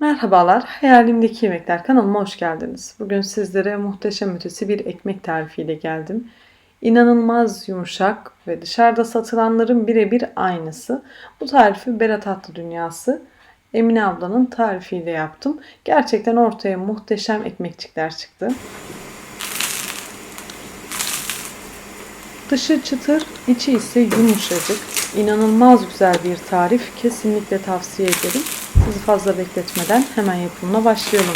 Merhabalar, Hayalimdeki Yemekler kanalıma hoş geldiniz. Bugün sizlere muhteşem ötesi bir ekmek tarifiyle geldim. İnanılmaz yumuşak ve dışarıda satılanların birebir aynısı. Bu tarifi Berat Tatlı Dünyası Emine ablanın tarifiyle yaptım. Gerçekten ortaya muhteşem ekmekçikler çıktı. Dışı çıtır, içi ise yumuşacık. İnanılmaz güzel bir tarif. Kesinlikle tavsiye ederim. Sizi fazla bekletmeden hemen yapımına başlayalım.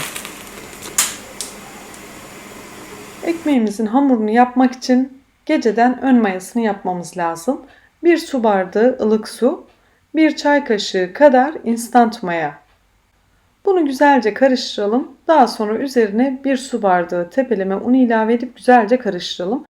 Ekmeğimizin hamurunu yapmak için geceden ön mayasını yapmamız lazım. Bir su bardağı ılık su, bir çay kaşığı kadar instant maya. Bunu güzelce karıştıralım. Daha sonra üzerine bir su bardağı tepeleme un ilave edip güzelce karıştıralım.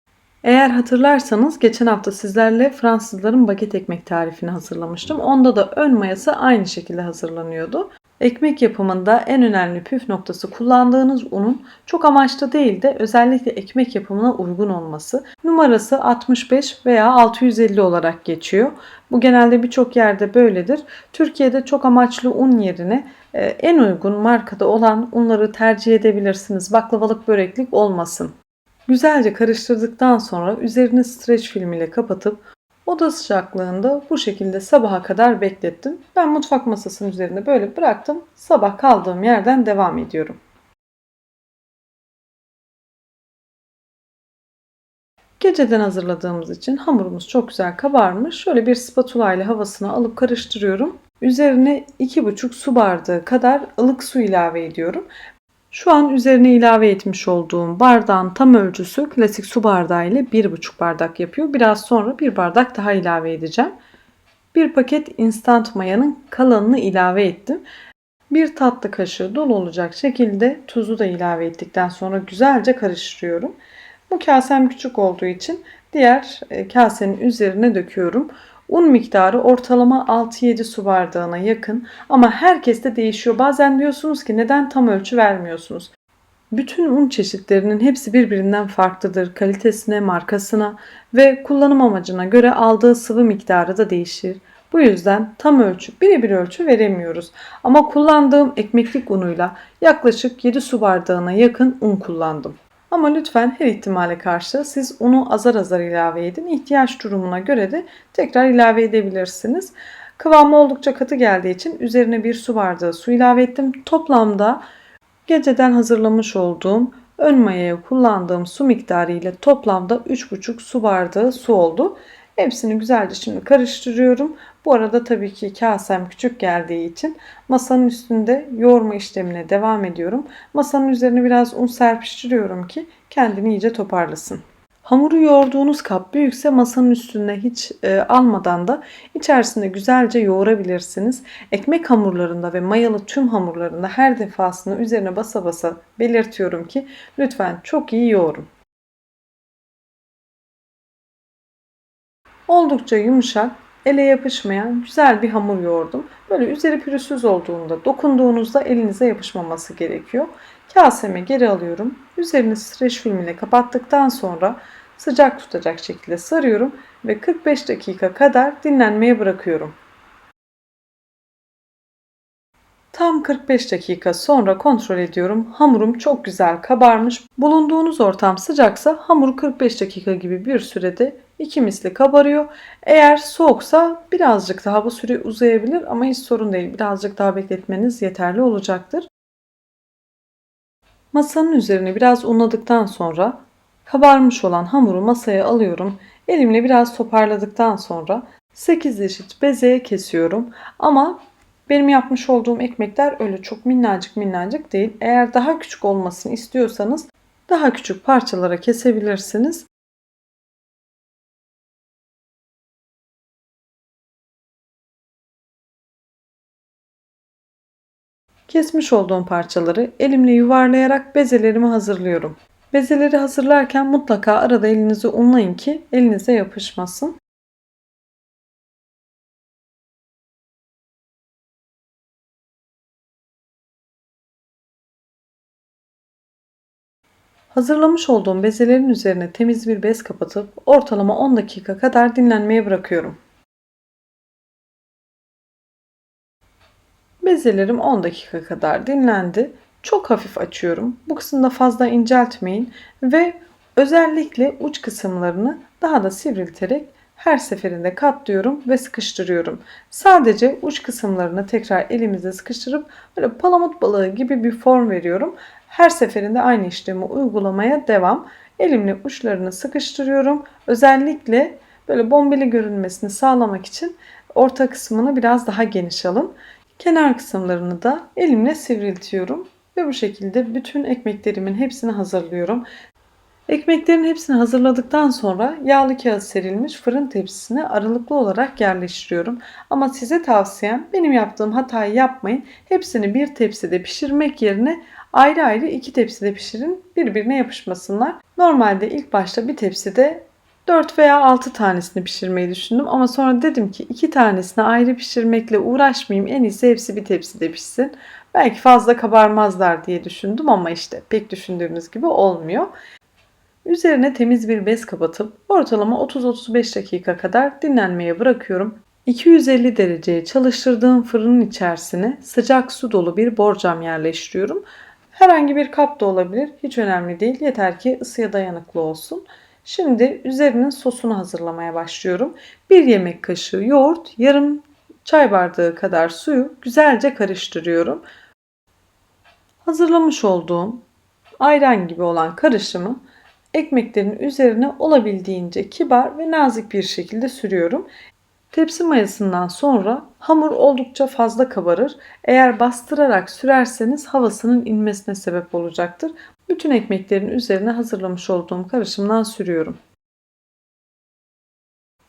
Eğer hatırlarsanız geçen hafta sizlerle Fransızların baget ekmek tarifini hazırlamıştım. Onda da ön mayası aynı şekilde hazırlanıyordu. Ekmek yapımında en önemli püf noktası kullandığınız unun çok amaçlı değil de özellikle ekmek yapımına uygun olması. Numarası 65 veya 650 olarak geçiyor. Bu genelde birçok yerde böyledir. Türkiye'de çok amaçlı un yerine e, en uygun markada olan unları tercih edebilirsiniz. Baklavalık böreklik olmasın. Güzelce karıştırdıktan sonra üzerini streç film ile kapatıp oda sıcaklığında bu şekilde sabaha kadar beklettim. Ben mutfak masasının üzerinde böyle bıraktım. Sabah kaldığım yerden devam ediyorum. Geceden hazırladığımız için hamurumuz çok güzel kabarmış. Şöyle bir spatula ile havasını alıp karıştırıyorum. Üzerine 2,5 su bardağı kadar ılık su ilave ediyorum. Şu an üzerine ilave etmiş olduğum bardağın tam ölçüsü klasik su bardağı ile 1,5 bardak yapıyor. Biraz sonra bir bardak daha ilave edeceğim. Bir paket instant mayanın kalanını ilave ettim. Bir tatlı kaşığı dolu olacak şekilde tuzu da ilave ettikten sonra güzelce karıştırıyorum. Bu kasem küçük olduğu için diğer e, kasenin üzerine döküyorum. Un miktarı ortalama 6-7 su bardağına yakın ama herkeste değişiyor. Bazen diyorsunuz ki neden tam ölçü vermiyorsunuz? Bütün un çeşitlerinin hepsi birbirinden farklıdır. Kalitesine, markasına ve kullanım amacına göre aldığı sıvı miktarı da değişir. Bu yüzden tam ölçü, birebir ölçü veremiyoruz. Ama kullandığım ekmeklik unuyla yaklaşık 7 su bardağına yakın un kullandım. Ama lütfen her ihtimale karşı siz unu azar azar ilave edin. İhtiyaç durumuna göre de tekrar ilave edebilirsiniz. Kıvamı oldukça katı geldiği için üzerine bir su bardağı su ilave ettim. Toplamda geceden hazırlamış olduğum ön mayaya kullandığım su miktarı ile toplamda 3,5 su bardağı su oldu. Hepsini güzelce şimdi karıştırıyorum. Bu arada tabii ki kasem küçük geldiği için masanın üstünde yoğurma işlemine devam ediyorum. Masanın üzerine biraz un serpiştiriyorum ki kendini iyice toparlasın. Hamuru yoğurduğunuz kap büyükse masanın üstüne hiç e, almadan da içerisinde güzelce yoğurabilirsiniz. Ekmek hamurlarında ve mayalı tüm hamurlarında her defasında üzerine basa basa belirtiyorum ki lütfen çok iyi yoğurun. Oldukça yumuşak, ele yapışmayan güzel bir hamur yoğurdum. Böyle üzeri pürüzsüz olduğunda dokunduğunuzda elinize yapışmaması gerekiyor. Kaseme geri alıyorum. Üzerini streç film ile kapattıktan sonra sıcak tutacak şekilde sarıyorum ve 45 dakika kadar dinlenmeye bırakıyorum. Tam 45 dakika sonra kontrol ediyorum. Hamurum çok güzel kabarmış. Bulunduğunuz ortam sıcaksa hamur 45 dakika gibi bir sürede iki misli kabarıyor. Eğer soğuksa birazcık daha bu süre uzayabilir ama hiç sorun değil. Birazcık daha bekletmeniz yeterli olacaktır. Masanın üzerine biraz unladıktan sonra kabarmış olan hamuru masaya alıyorum. Elimle biraz toparladıktan sonra 8 eşit bezeye kesiyorum. Ama benim yapmış olduğum ekmekler öyle çok minnacık minnacık değil. Eğer daha küçük olmasını istiyorsanız daha küçük parçalara kesebilirsiniz. Kesmiş olduğum parçaları elimle yuvarlayarak bezelerimi hazırlıyorum. Bezeleri hazırlarken mutlaka arada elinizi unlayın ki elinize yapışmasın. Hazırlamış olduğum bezelerin üzerine temiz bir bez kapatıp ortalama 10 dakika kadar dinlenmeye bırakıyorum. Bezelerim 10 dakika kadar dinlendi. Çok hafif açıyorum. Bu kısımda fazla inceltmeyin ve özellikle uç kısımlarını daha da sivrilterek her seferinde katlıyorum ve sıkıştırıyorum. Sadece uç kısımlarını tekrar elimizde sıkıştırıp böyle palamut balığı gibi bir form veriyorum. Her seferinde aynı işlemi uygulamaya devam. Elimle uçlarını sıkıştırıyorum. Özellikle böyle bombeli görünmesini sağlamak için orta kısmını biraz daha geniş alın. Kenar kısımlarını da elimle sivriltiyorum ve bu şekilde bütün ekmeklerimin hepsini hazırlıyorum. Ekmeklerin hepsini hazırladıktan sonra yağlı kağıt serilmiş fırın tepsisine aralıklı olarak yerleştiriyorum. Ama size tavsiyem benim yaptığım hatayı yapmayın. Hepsini bir tepside pişirmek yerine ayrı ayrı iki tepside pişirin. Birbirine yapışmasınlar. Normalde ilk başta bir tepside 4 veya 6 tanesini pişirmeyi düşündüm ama sonra dedim ki 2 tanesini ayrı pişirmekle uğraşmayayım. En iyisi hepsi bir tepside pişsin. Belki fazla kabarmazlar diye düşündüm ama işte pek düşündüğümüz gibi olmuyor. Üzerine temiz bir bez kapatıp ortalama 30-35 dakika kadar dinlenmeye bırakıyorum. 250 dereceye çalıştırdığım fırının içerisine sıcak su dolu bir borcam yerleştiriyorum. Herhangi bir kap da olabilir. Hiç önemli değil. Yeter ki ısıya dayanıklı olsun. Şimdi üzerinin sosunu hazırlamaya başlıyorum. Bir yemek kaşığı yoğurt, yarım çay bardağı kadar suyu güzelce karıştırıyorum. Hazırlamış olduğum ayran gibi olan karışımı ekmeklerin üzerine olabildiğince kibar ve nazik bir şekilde sürüyorum. Tepsi mayasından sonra hamur oldukça fazla kabarır. Eğer bastırarak sürerseniz havasının inmesine sebep olacaktır. Bütün ekmeklerin üzerine hazırlamış olduğum karışımdan sürüyorum.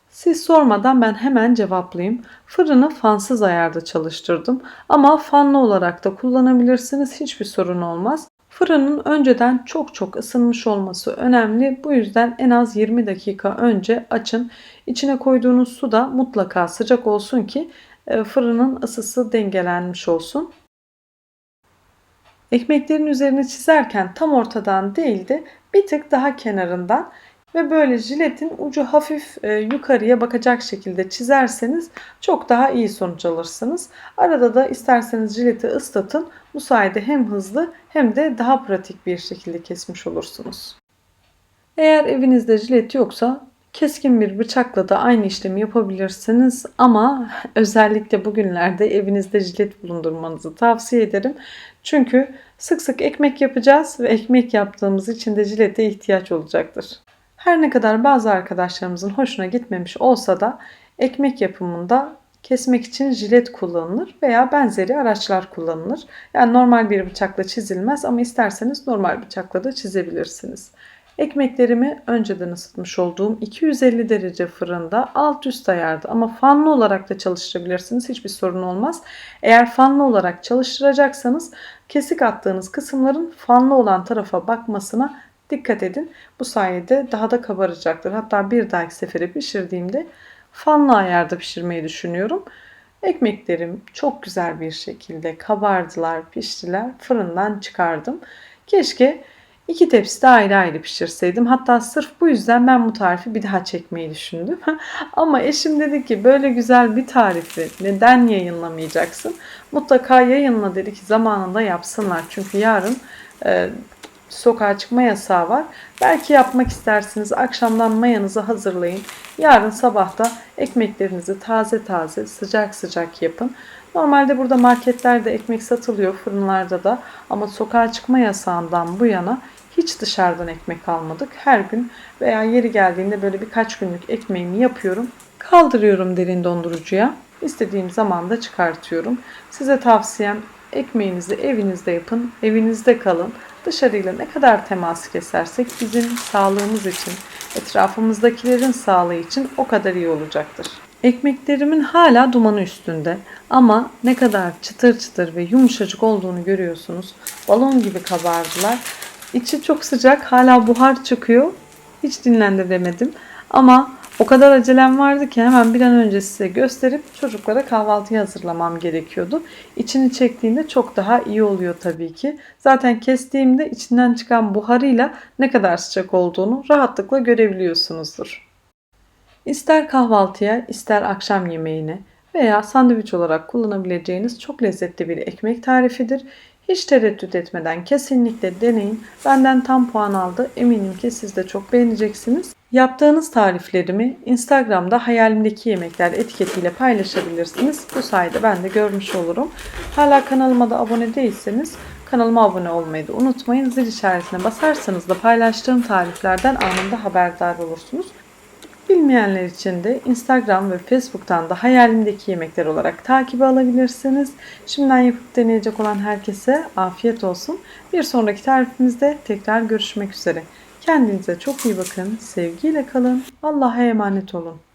Siz sormadan ben hemen cevaplayayım. Fırını fansız ayarda çalıştırdım ama fanlı olarak da kullanabilirsiniz. Hiçbir sorun olmaz. Fırının önceden çok çok ısınmış olması önemli. Bu yüzden en az 20 dakika önce açın. İçine koyduğunuz su da mutlaka sıcak olsun ki e, fırının ısısı dengelenmiş olsun. Ekmeklerin üzerine çizerken tam ortadan değil de bir tık daha kenarından ve böyle jiletin ucu hafif e, yukarıya bakacak şekilde çizerseniz çok daha iyi sonuç alırsınız. Arada da isterseniz jileti ıslatın. Bu sayede hem hızlı hem de daha pratik bir şekilde kesmiş olursunuz. Eğer evinizde jilet yoksa keskin bir bıçakla da aynı işlemi yapabilirsiniz ama özellikle bugünlerde evinizde jilet bulundurmanızı tavsiye ederim. Çünkü sık sık ekmek yapacağız ve ekmek yaptığımız için de jilete ihtiyaç olacaktır. Her ne kadar bazı arkadaşlarımızın hoşuna gitmemiş olsa da ekmek yapımında kesmek için jilet kullanılır veya benzeri araçlar kullanılır. Yani normal bir bıçakla çizilmez ama isterseniz normal bıçakla da çizebilirsiniz. Ekmeklerimi önceden ısıtmış olduğum 250 derece fırında alt üst ayarda ama fanlı olarak da çalıştırabilirsiniz. Hiçbir sorun olmaz. Eğer fanlı olarak çalıştıracaksanız kesik attığınız kısımların fanlı olan tarafa bakmasına dikkat edin. Bu sayede daha da kabaracaktır. Hatta bir dahaki sefere pişirdiğimde fanlı ayarda pişirmeyi düşünüyorum. Ekmeklerim çok güzel bir şekilde kabardılar, piştiler. Fırından çıkardım. Keşke iki tepsi de ayrı ayrı pişirseydim. Hatta sırf bu yüzden ben bu tarifi bir daha çekmeyi düşündüm. Ama eşim dedi ki böyle güzel bir tarifi neden yayınlamayacaksın? Mutlaka yayınla dedi ki zamanında yapsınlar. Çünkü yarın e, sokağa çıkma yasağı var. Belki yapmak istersiniz. Akşamdan mayanızı hazırlayın. Yarın sabah da ekmeklerinizi taze taze sıcak sıcak yapın. Normalde burada marketlerde ekmek satılıyor, fırınlarda da. Ama sokağa çıkma yasağından bu yana hiç dışarıdan ekmek almadık. Her gün veya yeri geldiğinde böyle birkaç günlük ekmeğimi yapıyorum. Kaldırıyorum derin dondurucuya. İstediğim zaman da çıkartıyorum. Size tavsiyem ekmeğinizi evinizde yapın, evinizde kalın. Dışarıyla ne kadar temas kesersek bizim sağlığımız için, etrafımızdakilerin sağlığı için o kadar iyi olacaktır. Ekmeklerimin hala dumanı üstünde ama ne kadar çıtır çıtır ve yumuşacık olduğunu görüyorsunuz. Balon gibi kabardılar. İçi çok sıcak, hala buhar çıkıyor. Hiç dinlendiremedim. Ama o kadar acelem vardı ki hemen bir an önce size gösterip çocuklara kahvaltıyı hazırlamam gerekiyordu. İçini çektiğinde çok daha iyi oluyor tabii ki. Zaten kestiğimde içinden çıkan buharıyla ne kadar sıcak olduğunu rahatlıkla görebiliyorsunuzdur. İster kahvaltıya, ister akşam yemeğine veya sandviç olarak kullanabileceğiniz çok lezzetli bir ekmek tarifidir. Hiç tereddüt etmeden kesinlikle deneyin. Benden tam puan aldı. Eminim ki siz de çok beğeneceksiniz. Yaptığınız tariflerimi Instagram'da hayalimdeki yemekler etiketiyle paylaşabilirsiniz. Bu sayede ben de görmüş olurum. Hala kanalıma da abone değilseniz kanalıma abone olmayı da unutmayın. Zil işaretine basarsanız da paylaştığım tariflerden anında haberdar olursunuz. Bilmeyenler için de Instagram ve Facebook'tan da hayalimdeki yemekler olarak takibi alabilirsiniz. Şimdiden yapıp deneyecek olan herkese afiyet olsun. Bir sonraki tarifimizde tekrar görüşmek üzere. Kendinize çok iyi bakın. Sevgiyle kalın. Allah'a emanet olun.